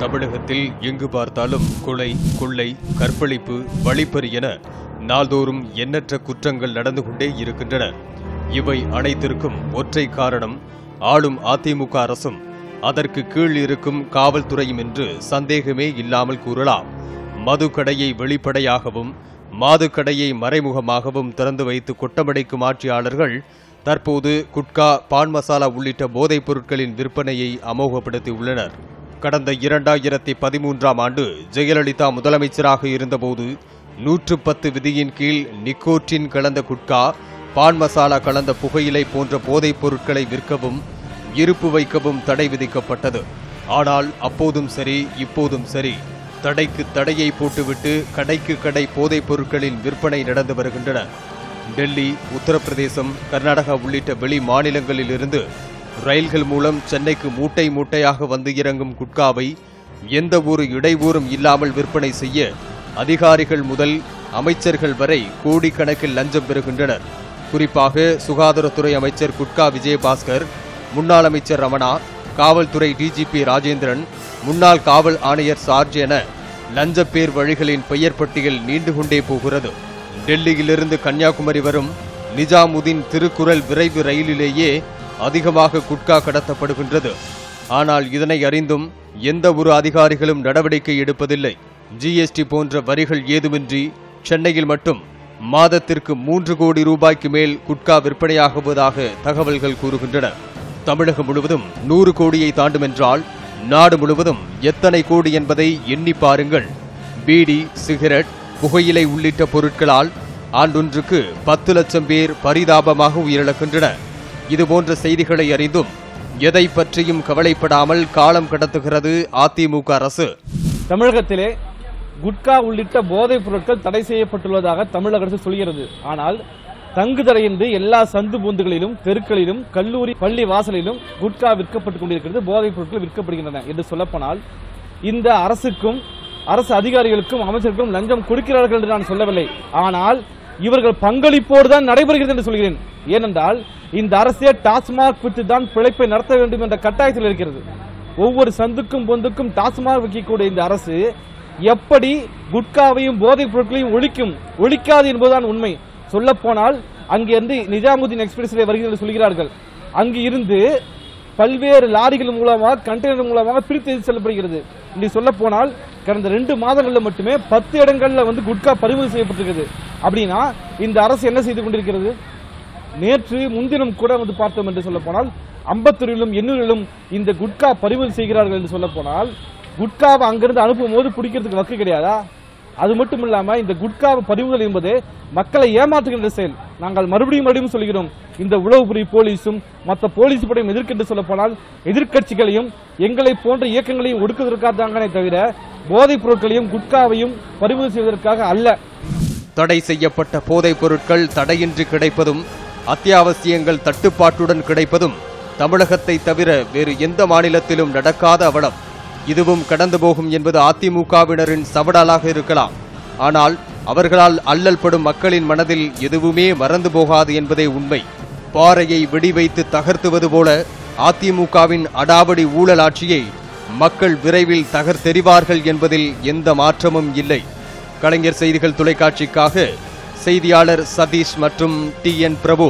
தமிழகத்தில் எங்கு பார்த்தாலும் கொலை கொள்ளை கற்பழிப்பு வழிப்பறி என நாள்தோறும் எண்ணற்ற குற்றங்கள் நடந்து கொண்டே இருக்கின்றன. இவை அனைத்திற்கும் ஒற்றை காரணம் ஆளும் அதிமுக அரசும் அதற்கு கீழ் இருக்கும் காவல்துறையும் என்று சந்தேகமே இல்லாமல் கூறலாம். மது கடையை வெளிப்படையாகவும் மாது கடையை மறைமுகமாகவும் திறந்து வைத்து கொட்டமடைக்கும் ஆட்சியாளர்கள் தற்போது குட்கா பான் மசாலா உள்ளிட்ட போதைப் பொருட்களின் விற்பனையை அமோகப்படுத்தியுள்ளனர். கடந்த இரண்டாயிரத்தி பதிமூன்றாம் ஆண்டு ஜெயலலிதா முதலமைச்சராக இருந்தபோது நூற்று பத்து விதியின் கீழ் நிக்கோட்டின் கலந்த குட்கா பான் மசாலா கலந்த புகையிலை போன்ற போதைப் பொருட்களை விற்கவும் இருப்பு வைக்கவும் தடை விதிக்கப்பட்டது. ஆனால் அப்போதும் சரி இப்போதும் சரி தடைக்கு தடையை போட்டுவிட்டு கடைக்கு கடை போதைப் பொருட்களின் விற்பனை நடந்து வருகின்றன. டெல்லி உத்தரப்பிரதேசம் கர்நாடகா உள்ளிட்ட வெளி மாநிலங்களிலிருந்து ரயில்கள் மூலம் சென்னைக்கு மூட்டை மூட்டையாக வந்து இறங்கும் குட்காவை எந்த ஒரு இடையூறும் இல்லாமல் விற்பனை செய்ய அதிகாரிகள் முதல் அமைச்சர்கள் வரை கோடிக்கணக்கில் லஞ்சம் பெறுகின்றனர். குறிப்பாக சுகாதாரத்துறை அமைச்சர் குட்கா விஜயபாஸ்கர் முன்னாள் அமைச்சர் ரமணா காவல்துறை டிஜிபி ராஜேந்திரன் முன்னாள் காவல் ஆணையர் சார்ஜ் என லஞ்ச பேர் வழிகளின் பெயர் பட்டியல் நீண்டு கொண்டே போகிறது. டெல்லியிலிருந்து கன்னியாகுமரி வரும் நிஜாமுதீன் திருக்குறள் விரைவு ரயிலிலேயே அதிகமாக குட்கா கடத்தப்படுகின்றது. ஆனால் இதனை அறிந்தும் எந்த ஒரு அதிகாரிகளும் நடவடிக்கை எடுப்பதில்லை. ஜிஎஸ்டி போன்ற வரிகள் ஏதுமின்றி சென்னையில் மட்டும் மாதத்திற்கு மூன்று கோடி ரூபாய்க்கு மேல் குட்கா விற்பனையாகுவதாக தகவல்கள் கூறுகின்றன. தமிழகம் முழுவதும் நூறு கோடியை தாண்டும் என்றால் நாடு முழுவதும் எத்தனை கோடி என்பதை எண்ணி பாருங்கள். பீடி சிகரெட் புகையிலை உள்ளிட்ட பொருட்களால் ஆண்டொன்றுக்கு பத்து லட்சம் பேர் பரிதாபமாக உயிரிழக்கின்றனர். இதுபோன்ற செய்திகளை அறிந்தும் எதை பற்றியும் கவலைப்படாமல் காலம் கடத்துகிறது அதிமுக அரசு. தமிழகத்திலே குட்கா உள்ளிட்ட போதைப் பொருட்கள் தடை செய்யப்பட்டுள்ளதாக தமிழக அரசு சொல்கிறது. ஆனால் தங்கு தடையின்றி எல்லா சந்து பூந்துகளிலும் தெருக்களிலும் கல்லூரி பள்ளி வாசலிலும் குட்கா விற்கப்பட்டுக் கொண்டிருக்கிறது போதைப் பொருட்கள் விற்கப்படுகின்றன. என்று சொல்லப்போனால் இந்த அரசுக்கும் அரசு அதிகாரிகளுக்கும் அமைச்சருக்கும் லஞ்சம் கொடுக்கிறார்கள் என்று நான் சொல்லவில்லை. ஆனால் இவர்கள் பங்களிப்போடு தான் நடைபெறுகிறது என்று சொல்கிறேன். ஏனென்றால் இந்த அரசே டாஸ்மாக் விட்டு தான் பிழைப்பை நடத்த வேண்டும் என்ற கட்டாயத்தில் இருக்கிறது. ஒவ்வொரு சந்துக்கும் பொந்துக்கும் டாஸ்மாக் வைக்கக்கூடிய இந்த அரசு எப்படி குட்காவையும் போதைப் பொருட்களையும் ஒழிக்கும் ஒழிக்காது என்பதுதான் உண்மை. சொல்ல போனால் அங்கிருந்து நிஜாமுதீன் எக்ஸ்பிரஸில் வருகிறது என்று சொல்கிறார்கள். அங்கு இருந்து பல்வேறு லாரிகள் மூலமாக கண்டெய்னர் மூலமாக பிரித்து செல்லப்படுகிறது. இப்படி சொல்ல போனால் கடந்த ரெண்டு மாதங்களில் மட்டுமே பத்து இடங்களில் வந்து குட்கா பறிமுதல் செய்யப்பட்டிருக்கிறது. அப்படின்னா இந்த அரசு என்ன செய்து கொண்டிருக்கிறது? நேற்று முன்தினம் கூட வந்து பார்த்தோம் என்று சொல்ல போனால் அம்பத்தூரிலும் எண்ணூரிலும் இந்த குட்கா பறிமுதல் செய்கிறார்கள் என்று சொல்ல போனால் குட்காவை அங்கிருந்து அனுப்பும் போது பிடிக்கிறதுக்கு வக்கு கிடையாதா? அது மட்டும் இல்லாம இந்த குட்காவை பறிமுதல் என்பது மக்களை ஏமாற்றுகின்ற செயல். நாங்கள் மறுபடியும் மறுபடியும் சொல்கிறோம் இந்த உளவுபுரி போலீஸும் மற்ற போலீஸ் படையும் எதிர்க்கென்று சொல்ல போனால் எதிர்க்கட்சிகளையும் எங்களை போன்ற இயக்கங்களையும் ஒடுக்குவதற்காக தாங்களே தவிர போதைப் பொருட்களையும் குட்காவையும் பறிமுதல் செய்வதற்காக அல்ல. தடை செய்யப்பட்ட போதைப் பொருட்கள் தடையின்றி கிடைப்பதும் அத்தியாவசியங்கள் தட்டுப்பாட்டுடன் கிடைப்பதும் தமிழகத்தை தவிர வேறு எந்த மாநிலத்திலும் நடக்காத அவலம். இதுவும் கடந்து போகும் என்பது அதிமுகவினரின் சவடாலாக இருக்கலாம். ஆனால் அவர்களால் அல்லல் படும் மக்களின் மனதில் எதுவுமே மறந்து போகாது என்பதே உண்மை. பாறையை வெடி வைத்து தகர்த்துவது போல அதிமுகவின் அடாவடி ஊழல் ஆட்சியை மக்கள் விரைவில் தகர்த்தெறிவார்கள் என்பதில் எந்த மாற்றமும் இல்லை. கலைஞர் செய்திகள் தொலைக்காட்சிக்காக செய்தியாளர் சதீஷ் மற்றும் டி என் பிரபு.